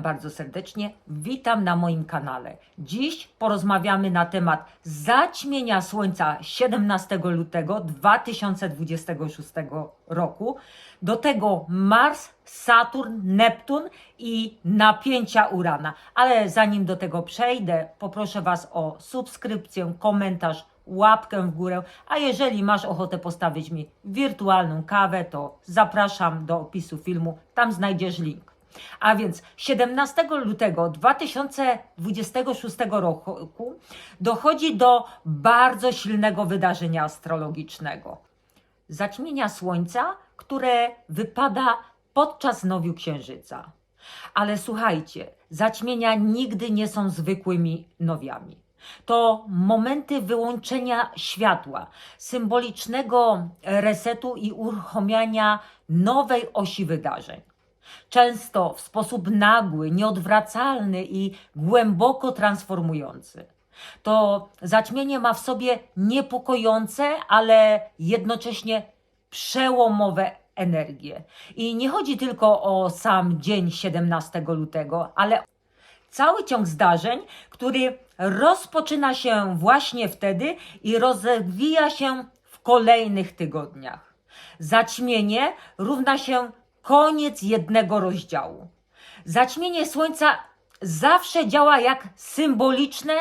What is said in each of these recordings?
Bardzo serdecznie, witam na moim kanale. Dziś porozmawiamy na temat zaćmienia Słońca 17 lutego 2026 roku. Do tego Mars, Saturn, Neptun i napięcia Urana. Ale zanim do tego przejdę, poproszę Was o subskrypcję, komentarz, łapkę w górę, a jeżeli masz ochotę postawić mi wirtualną kawę, to zapraszam do opisu filmu, tam znajdziesz link. A więc 17 lutego 2026 roku dochodzi do bardzo silnego wydarzenia astrologicznego. Zaćmienia Słońca, które wypada podczas nowiu Księżyca. Ale słuchajcie, zaćmienia nigdy nie są zwykłymi nowiami. To momenty wyłączenia światła, symbolicznego resetu i uruchomienia nowej osi wydarzeń. Często w sposób nagły, nieodwracalny i głęboko transformujący. To zaćmienie ma w sobie niepokojące, ale jednocześnie przełomowe energie. I nie chodzi tylko o sam dzień 17 lutego, ale cały ciąg zdarzeń, który rozpoczyna się właśnie wtedy i rozwija się w kolejnych tygodniach. Zaćmienie równa się koniec jednego rozdziału. Zaćmienie Słońca zawsze działa jak symboliczne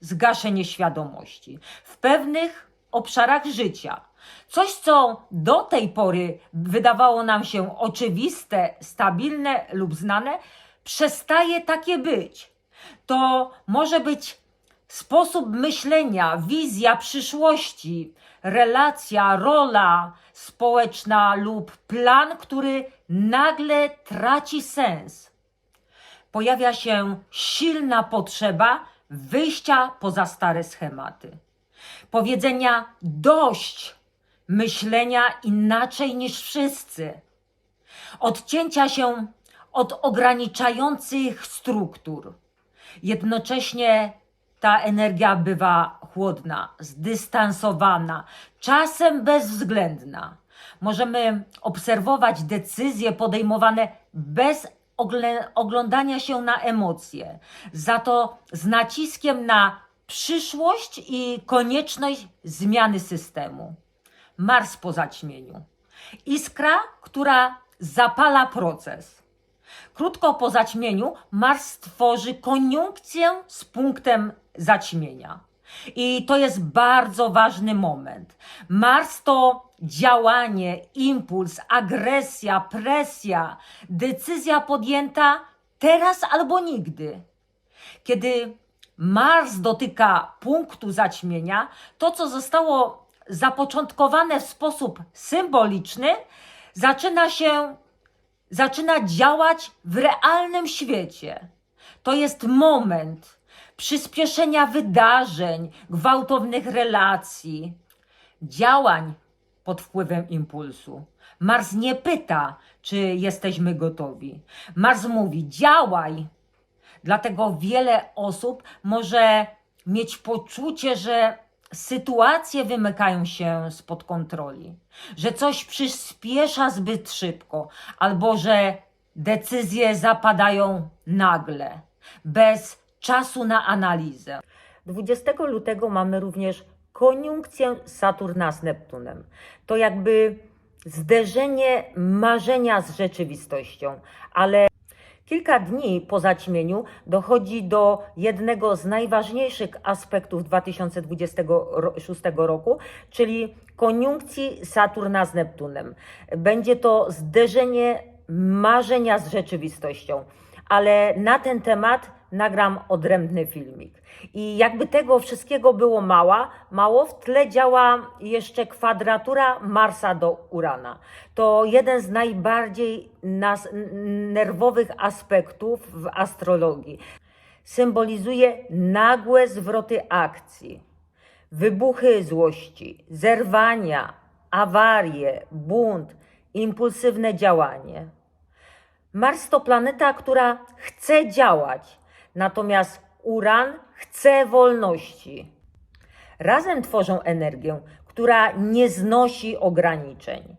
zgaszenie świadomości w pewnych obszarach życia. Coś, co do tej pory wydawało nam się oczywiste, stabilne lub znane, przestaje takie być. To może być sposób myślenia, wizja przyszłości, relacja, rola społeczna lub plan, który nagle traci sens. Pojawia się silna potrzeba wyjścia poza stare schematy. Powiedzenia dość, myślenia inaczej niż wszyscy odcięcia się od ograniczających struktur. Jednocześnie ta energia bywa chłodna, zdystansowana, czasem bezwzględna. Możemy obserwować decyzje podejmowane bez oglądania się na emocje, za to z naciskiem na przyszłość i konieczność zmiany systemu. Mars po zaćmieniu. Iskra, która zapala proces. Krótko po zaćmieniu Mars tworzy koniunkcję z punktem zaćmienia. I to jest bardzo ważny moment. Mars to działanie, impuls, agresja, presja, decyzja podjęta teraz albo nigdy. Kiedy Mars dotyka punktu zaćmienia, to co zostało zapoczątkowane w sposób symboliczny, zaczyna się zaczyna działać w realnym świecie. To jest moment przyspieszenia wydarzeń, gwałtownych relacji, działań pod wpływem impulsu. Mars nie pyta, czy jesteśmy gotowi. Mars mówi: działaj. Dlatego wiele osób może mieć poczucie, że sytuacje wymykają się spod kontroli, że coś przyspiesza zbyt szybko, albo że decyzje zapadają nagle, bez czasu na analizę. 20 lutego mamy również koniunkcję Saturna z Neptunem. To jakby zderzenie marzenia z rzeczywistością, ale Kilka dni po zaćmieniu dochodzi do jednego z najważniejszych aspektów 2026 roku, czyli koniunkcji Saturna z Neptunem. Będzie to zderzenie marzenia z rzeczywistością, ale na ten temat nagram odrębny filmik. I jakby tego wszystkiego było mała, mało, w tle działa jeszcze kwadratura Marsa do Urana. To jeden z najbardziej nas, nerwowych aspektów w astrologii. Symbolizuje nagłe zwroty akcji, wybuchy złości, zerwania, awarie, bunt, impulsywne działanie. Mars to planeta, która chce działać, natomiast Uran chce wolności. Razem tworzą energię, która nie znosi ograniczeń.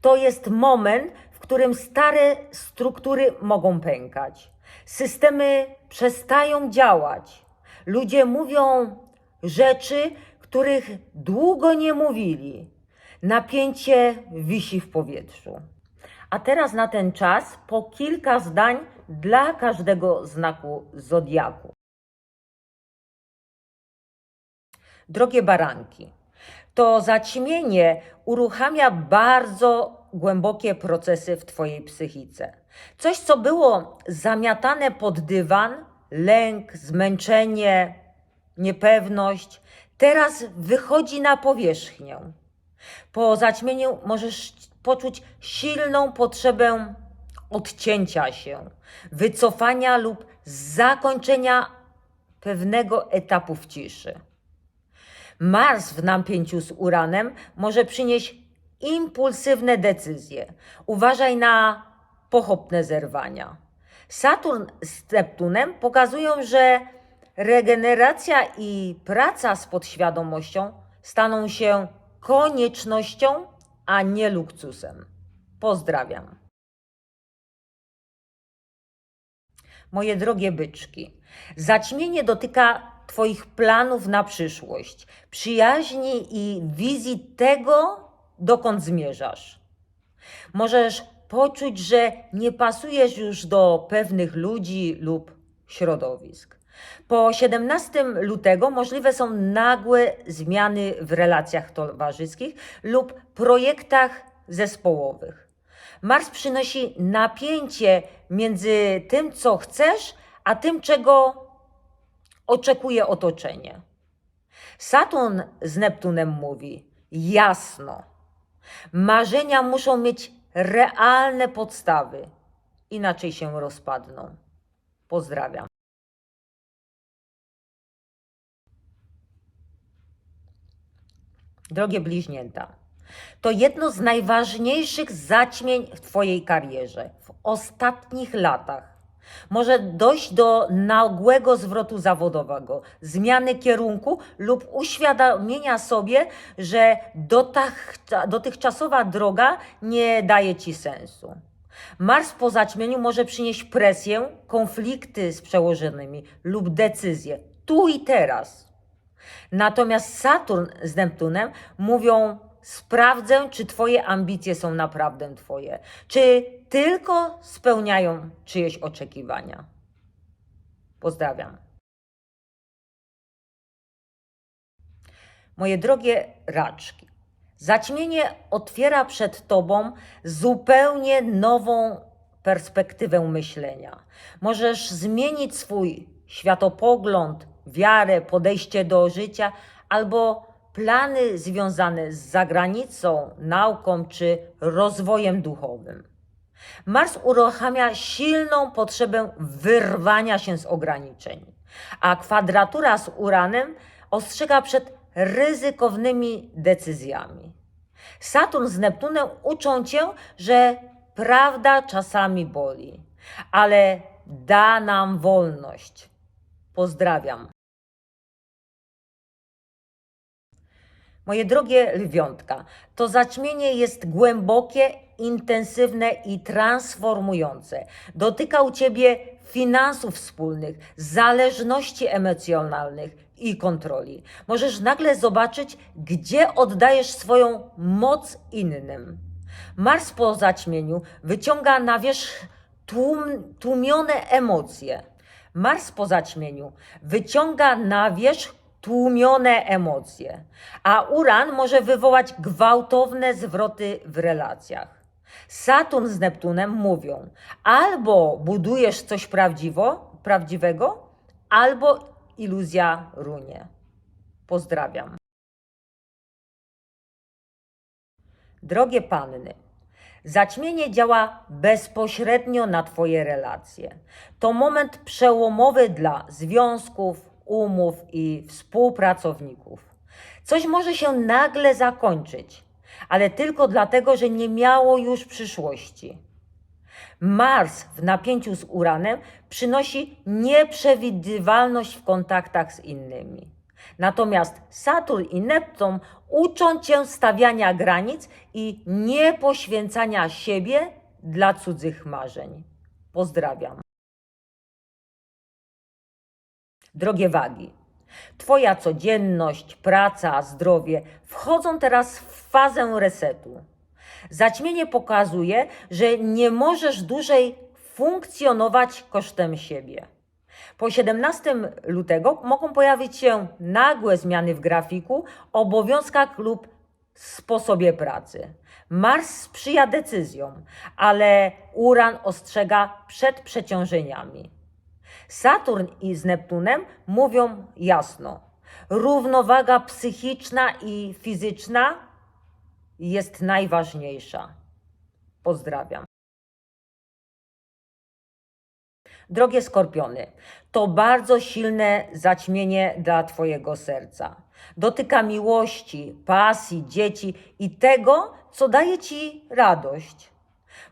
To jest moment, w którym stare struktury mogą pękać. Systemy przestają działać. Ludzie mówią rzeczy, których długo nie mówili. Napięcie wisi w powietrzu. A teraz na ten czas po kilka zdań dla każdego znaku zodiaku. Drogie baranki, to zaćmienie uruchamia bardzo głębokie procesy w Twojej psychice. Coś, co było zamiatane pod dywan, lęk, zmęczenie, niepewność, teraz wychodzi na powierzchnię. Po zaćmieniu możesz poczuć silną potrzebę odcięcia się, wycofania lub zakończenia pewnego etapu w ciszy. Mars w napięciu z Uranem może przynieść impulsywne decyzje. Uważaj na pochopne zerwania. Saturn z Neptunem pokazują, że regeneracja i praca z podświadomością staną się koniecznością, a nie luksusem. Pozdrawiam. Moje drogie byczki, zaćmienie dotyka Twoich planów na przyszłość, przyjaźni i wizji tego, dokąd zmierzasz. Możesz poczuć, że nie pasujesz już do pewnych ludzi lub środowisk. Po 17 lutego możliwe są nagłe zmiany w relacjach towarzyskich lub projektach zespołowych. Mars przynosi napięcie między tym, co chcesz, a tym, czego oczekuje otoczenie. Saturn z Neptunem mówi jasno. Marzenia muszą mieć realne podstawy, inaczej się rozpadną. Pozdrawiam. Drogie bliźnięta, to jedno z najważniejszych zaćmień w Twojej karierze w ostatnich latach. Może dojść do nagłego zwrotu zawodowego, zmiany kierunku lub uświadomienia sobie, że dotychczasowa droga nie daje Ci sensu. Mars po zaćmieniu może przynieść presję, konflikty z przełożonymi lub decyzje tu i teraz. Natomiast Saturn z Neptunem mówią: sprawdzę, czy Twoje ambicje są naprawdę Twoje, czy tylko spełniają czyjeś oczekiwania. Pozdrawiam. Moje drogie raczki, zaćmienie otwiera przed Tobą zupełnie nową perspektywę myślenia. Możesz zmienić swój światopogląd, wiarę, podejście do życia albo plany związane z zagranicą, nauką czy rozwojem duchowym. Mars uruchamia silną potrzebę wyrwania się z ograniczeń, a kwadratura z Uranem ostrzega przed ryzykownymi decyzjami. Saturn z Neptunem uczą cię, że prawda czasami boli, ale da nam wolność. Pozdrawiam. Moje drogie lwiątka, to zaćmienie jest głębokie, intensywne i transformujące. Dotyka u ciebie finansów wspólnych, zależności emocjonalnych i kontroli. Możesz nagle zobaczyć, gdzie oddajesz swoją moc innym. Mars po zaćmieniu wyciąga na wierzch tłum, tłumione emocje. Mars po zaćmieniu wyciąga na wierzch tłumione emocje, a Uran może wywołać gwałtowne zwroty w relacjach. Saturn z Neptunem mówią: albo budujesz coś prawdziwo, prawdziwego, albo iluzja runie. Pozdrawiam. Drogie panny, zaćmienie działa bezpośrednio na Twoje relacje. To moment przełomowy dla związków, umów i współpracowników. Coś może się nagle zakończyć, ale tylko dlatego, że nie miało już przyszłości. Mars w napięciu z Uranem przynosi nieprzewidywalność w kontaktach z innymi. Natomiast Saturn i Neptun uczą cię stawiania granic i niepoświęcania siebie dla cudzych marzeń. Pozdrawiam. Drogie wagi, Twoja codzienność, praca, zdrowie wchodzą teraz w fazę resetu. Zaćmienie pokazuje, że nie możesz dłużej funkcjonować kosztem siebie. Po 17 lutego mogą pojawić się nagłe zmiany w grafiku, obowiązkach lub sposobie pracy. Mars sprzyja decyzjom, ale Uran ostrzega przed przeciążeniami. Saturn i z Neptunem mówią jasno: równowaga psychiczna i fizyczna jest najważniejsza. Pozdrawiam. Drogie skorpiony, to bardzo silne zaćmienie dla Twojego serca. Dotyka miłości, pasji, dzieci i tego, co daje Ci radość.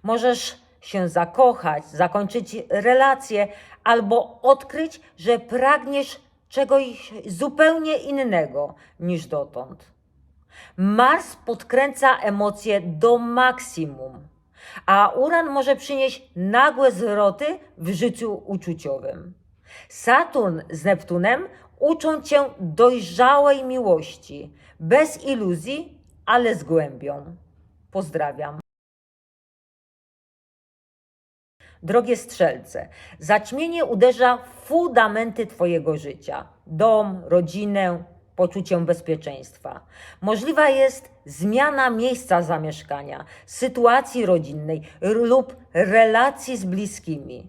Możesz się zakochać, zakończyć relację albo odkryć, że pragniesz czegoś zupełnie innego niż dotąd. Mars podkręca emocje do maksimum, a Uran może przynieść nagłe zwroty w życiu uczuciowym. Saturn z Neptunem uczą cię dojrzałej miłości, bez iluzji, ale z głębią. Pozdrawiam. Drogie strzelce, zaćmienie uderza w fundamenty Twojego życia dom, rodzinę, poczucie bezpieczeństwa. Możliwa jest zmiana miejsca zamieszkania, sytuacji rodzinnej lub relacji z bliskimi.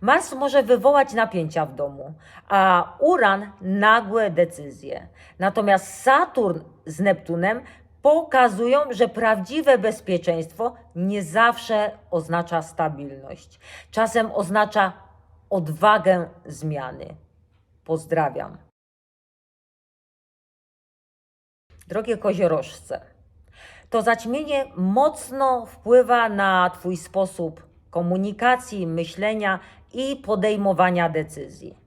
Mars może wywołać napięcia w domu, a Uran nagłe decyzje. Natomiast Saturn z Neptunem pokazują, że prawdziwe bezpieczeństwo nie zawsze oznacza stabilność. Czasem oznacza odwagę zmiany. Pozdrawiam. Drogie koziorożce, to zaćmienie mocno wpływa na Twój sposób komunikacji, myślenia i podejmowania decyzji.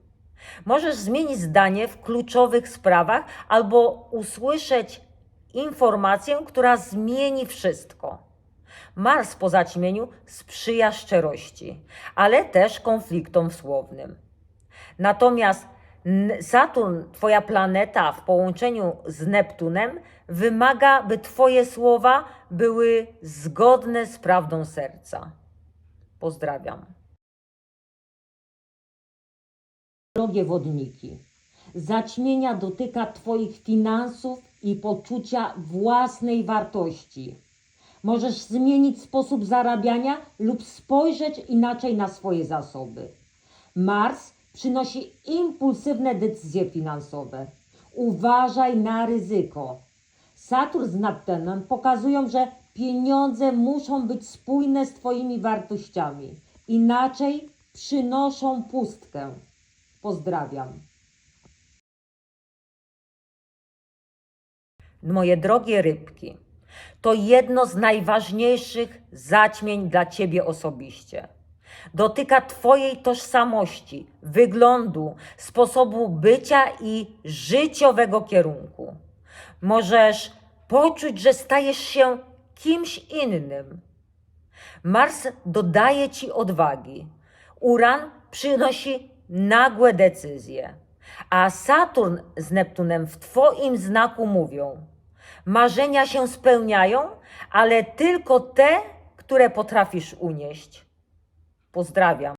Możesz zmienić zdanie w kluczowych sprawach albo usłyszeć informację, która zmieni wszystko. Mars po zaćmieniu sprzyja szczerości, ale też konfliktom słownym. Natomiast Saturn, Twoja planeta w połączeniu z Neptunem, wymaga, by Twoje słowa były zgodne z prawdą serca. Pozdrawiam. Drogie wodniki, zaćmienia dotyka Twoich finansów i poczucia własnej wartości. Możesz zmienić sposób zarabiania lub spojrzeć inaczej na swoje zasoby. Mars przynosi impulsywne decyzje finansowe. Uważaj na ryzyko. Saturn z Neptunem pokazują, że pieniądze muszą być spójne z Twoimi wartościami. Inaczej przynoszą pustkę. Pozdrawiam. Moje drogie rybki, to jedno z najważniejszych zaćmień dla Ciebie osobiście. Dotyka Twojej tożsamości, wyglądu, sposobu bycia i życiowego kierunku. Możesz poczuć, że stajesz się kimś innym. Mars dodaje Ci odwagi. Uran przynosi nagłe decyzje. A Saturn z Neptunem w Twoim znaku mówią: Marzenia się spełniają, ale tylko te, które potrafisz unieść. Pozdrawiam.